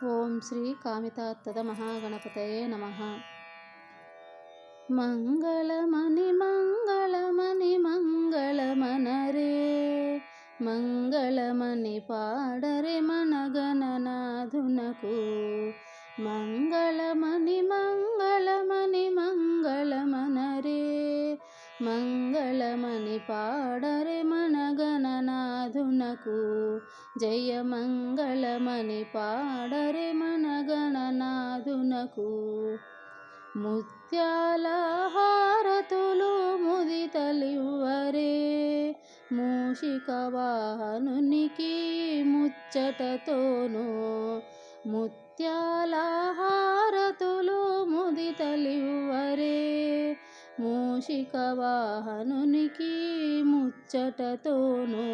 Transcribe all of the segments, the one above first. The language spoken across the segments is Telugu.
ఓం శ్రీ కామితాత్తద మహాగణపతయే నమ. మంగళమణి మంగళమణి మంగళమనరే మంగళమణి పాడరే మనగణనాథునకు మంగళమణి మంగళమణి మంగళమనరే మంగళమణి పాడరే మనగణ మనకు జయమంగళమని పాడరే మన గణనాథునకు. ముత్యాల హారతులు ముదితలివరే మూషిక వాహనునికి ముచ్చటతోను. ముత్యాల హారతులు ముదితలివరే మూషిక వాహనునికి ముచ్చటతోను.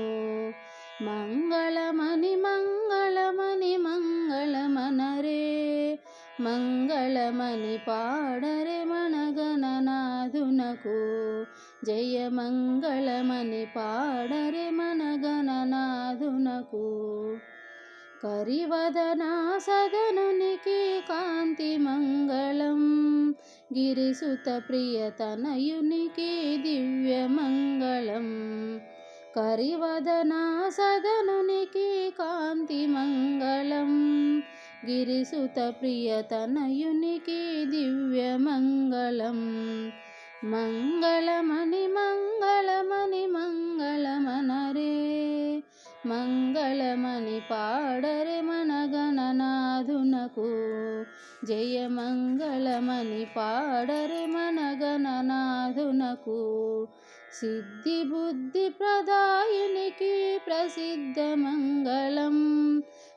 మంగళమణి మంగళమణి మంగళమనరే మంగళమణి పాడరే మనగణనాథునకు. జయ మంగళమణి పాడరే మనగణనాథునకు. కరివదనా సదనునికి కాంతి మంగళం గిరిసుత ప్రియతనయునికి దివ్య కరివదనా సదనునికి కాంతి మంగళం. గిరిసుత ప్రియతనయునికి దివ్య మంగళం. మంగళమణి మంగళమణి మంగళమనరే. మంగళమణి పాడరే మన గణనాథునకు. జయ మంగళమణి పాడరే మన గణనాథునకు. సిద్ధి బుద్ధి ప్రదాయునికి ప్రసిద్ధ మంగళం.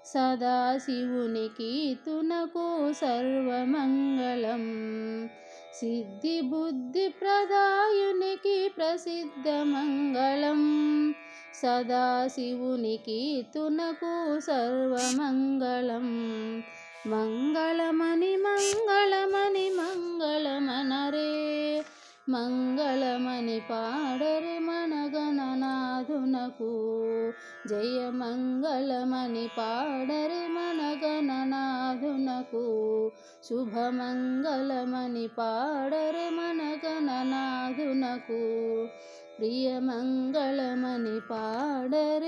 సదాశివునికి తునకు సర్వమంగళం. సిద్ధి బుద్ధి ప్రదాయునికి ప్రసిద్ధ మంగళం. సదాశివునికి తునకు సర్వమంగళం. మంగళమణి మంగళమ మంగళమణి పాడరి మన గణనాథునకు జయ మంగళమణి పాడరి మన గణనాథునకు శుభమంగళమణి పాడరి మన గణనాథునకు ప్రియమంగళమని పాడరి